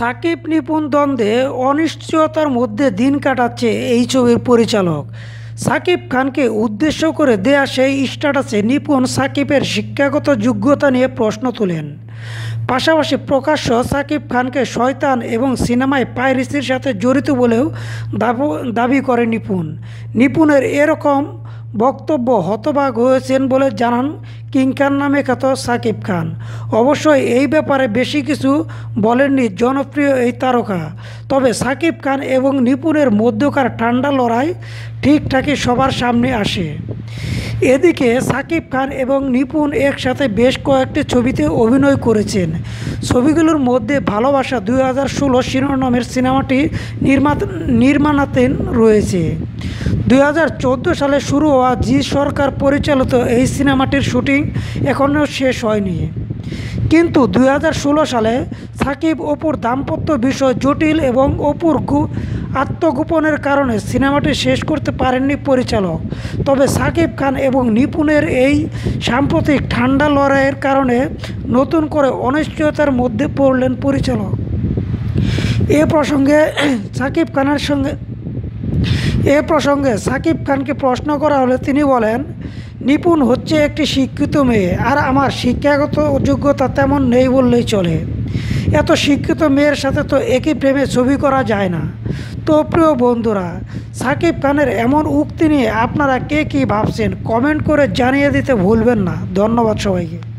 সাকিব নিপুণ দ্বন্দ্বে অনিশ্চয়তার মধ্যে দিন কাটাচ্ছে এই ছবির পরিচালক। সাকিব খানকে উদ্দেশ্য করে দেয়া সেই স্ট্যাটাসে নিপুণ সাকিবের শিক্ষাগত যোগ্যতা নিয়ে প্রশ্ন তোলেন। পাশাপাশি প্রকাশ্য সাকিব খানকে শয়তান এবং সিনেমায় পাইরেসির সাথে জড়িত বলেও দাব- করে নিপুণ। নিপুণের এরকম বক্তব্য হতবাক হয়েছেন বলে জানান কিংখান নামে খ্যাত সাকিব খান। অবশ্যই এই ব্যাপারে বেশি কিছু বলেননি জনপ্রিয় এই তারকা। তবে সাকিব খান এবং নিপুণের মধ্যকার ঠান্ডা লড়াই ঠিকঠাকই সবার সামনে আসে। এদিকে সাকিব খান এবং নিপুণ একসাথে বেশ কয়েকটি ছবিতে অভিনয় করেছেন। ছবিগুলোর মধ্যে ভালোবাসা দুই হাজার ষোলো শিরোনামের সিনেমাটি নির্মাতা নির্মাণাধীন রয়েছে। দুই হাজার চোদ্দ সালে শুরু হওয়া জি সরকার পরিচালিত এই সিনেমাটির শুটিং এখনও শেষ হয়নি। কিন্তু দুই হাজার ষোলো সালে সাকিব অপুর দাম্পত্য বিষয় জটিল এবং অপুর আত্মগোপনের কারণে সিনেমাটি শেষ করতে পারেননি পরিচালক। তবে সাকিব খান এবং নিপুণের এই সাম্প্রতিক ঠান্ডা লড়াইয়ের কারণে নতুন করে অনিশ্চয়তার মধ্যে পড়লেন পরিচালক। এ প্রসঙ্গে সাকিব খানের সঙ্গে এ প্রসঙ্গে সাকিব খানকে প্রশ্ন করা হলে তিনি বলেন, নিপুণ হচ্ছে একটি শিক্ষিত মেয়ে, আর আমার শিক্ষাগত যোগ্যতা তেমন নেই বললেই চলে। এত শিক্ষিত মেয়ের সাথে তো একই প্রেমে ছবি করা যায় না। তো প্রিয় বন্ধুরা, সাকিব খানের এমন উক্তি নিয়ে আপনারা কে কী ভাবছেন, কমেন্ট করে জানিয়ে দিতে ভুলবেন না। ধন্যবাদ সবাইকে।